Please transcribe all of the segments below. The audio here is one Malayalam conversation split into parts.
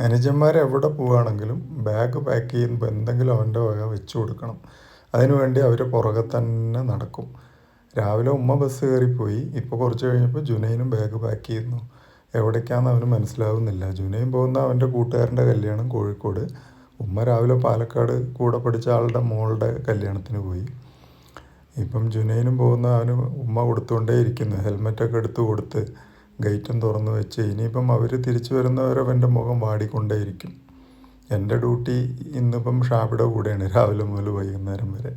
അനുജന്മാർ എവിടെ പോവുകയാണെങ്കിലും ബാഗ് പാക്ക് ചെയ്യുമ്പോൾ എന്തെങ്കിലും അവന്റെ വക വെച്ച് കൊടുക്കണം. അതിനുവേണ്ടി അവർ പുറകെ തന്നെ നടക്കും. രാവിലെ ഉമ്മ ബസ് കയറിപ്പോയി. ഇപ്പോൾ കുറച്ച് കഴിഞ്ഞപ്പോൾ ജുനൈനും ബാഗ് പാക്ക് ചെയ്യുന്നു. എവിടേക്കാണെന്ന് അവന് മനസ്സിലാവുന്നില്ല. ജുനൈൻ പോകുന്ന അവന്റെ കൂട്ടുകാരന്റെ കല്യാണം കോഴിക്കോട്. ഉമ്മ രാവിലെ പാലക്കാട് കൂടെ പഠിച്ച ആളുടെ മോളുടെ കല്യാണത്തിന് പോയി. ഇപ്പം ജുനൈനും പോകുന്ന അവന് ഉമ്മ കൊടുത്തുകൊണ്ടേ ഇരിക്കുന്നു. ഹെൽമെറ്റൊക്കെ എടുത്ത് കൊടുത്ത് ഗേറ്റും തുറന്നു വെച്ച് ഇനിയിപ്പം അവർ തിരിച്ചു വരുന്നവരെ എന്റെ മുഖം വാടിക്കൊണ്ടേയിരിക്കും. എന്റെ ഡ്യൂട്ടി ഇന്നിപ്പം ഷാബിയുടെ കൂടെയാണ് രാവിലെ മുതൽ വൈകുന്നേരം വരെ.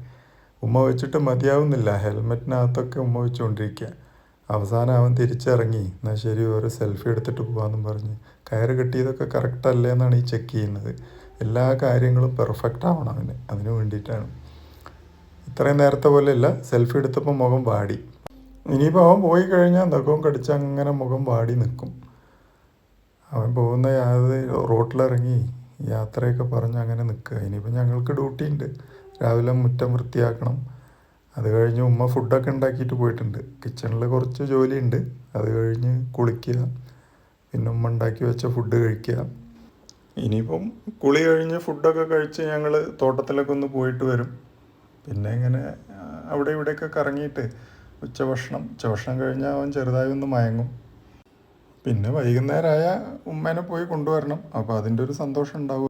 ഉമ്മ വെച്ചിട്ട് മതിയാവുന്നില്ല ഹെൽമെറ്റിനകത്തൊക്കെ ഉമ്മ വെച്ചുകൊണ്ടിരിക്കുക അവസാനം അവൻ തിരിച്ചിറങ്ങി എന്നാൽ ശരി ഒരു സെൽഫി എടുത്തിട്ട് പോകാമെന്നും പറഞ്ഞ്. കയറ് കെട്ടിയതൊക്കെ കറക്റ്റ് അല്ലേ എന്നാണ് ഈ ചെക്ക് ചെയ്യുന്നത്. എല്ലാ കാര്യങ്ങളും പെർഫെക്റ്റ് ആവണം അവന് അതിന് വേണ്ടിയിട്ടാണ്. ഇത്രയും നേരത്തെ പോലെയല്ല സെൽഫി എടുത്തപ്പോൾ മുഖം വാടി. ഇനിയിപ്പോൾ അവൻ പോയി കഴിഞ്ഞാൽ നഖവും കടിച്ച് അങ്ങനെ മുഖം വാടി നിൽക്കും അവൻ പോകുന്ന അത് റോട്ടിലിറങ്ങി യാത്രയൊക്കെ പറഞ്ഞ് അങ്ങനെ നിൽക്കുക. ഇനിയിപ്പോൾ ഞങ്ങൾക്ക് ഡ്യൂട്ടി ഉണ്ട്. രാവിലെ മുറ്റം വൃത്തിയാക്കണം. അത് കഴിഞ്ഞ് ഉമ്മ ഫുഡൊക്കെ ഉണ്ടാക്കിയിട്ട് പോയിട്ടുണ്ട്. കിച്ചണിൽ കുറച്ച് ജോലിയുണ്ട്. അത് കഴിഞ്ഞ് കുളിക്കുക. പിന്നെ ഉമ്മ ഉണ്ടാക്കി വെച്ച ഫുഡ് കഴിക്കുക. ഇനിയിപ്പം കുളി കഴിഞ്ഞ് ഫുഡൊക്കെ കഴിച്ച് ഞങ്ങൾ തോട്ടത്തിലൊക്കെ ഒന്ന് പോയിട്ട് വരും. പിന്നെ ഇങ്ങനെ അവിടെ ഇവിടെയൊക്കെ കറങ്ങിയിട്ട് ഉച്ചഭക്ഷണം. ഉച്ചഭക്ഷണം കഴിഞ്ഞാൽ അവൻ ചെറുതായി ഒന്ന് മയങ്ങും. പിന്നെ വൈകുന്നേരമായ ഉമ്മേനെ പോയി കൊണ്ടുവരണം. അപ്പോൾ അതിന്റെ ഒരു സന്തോഷം ഉണ്ടാവും.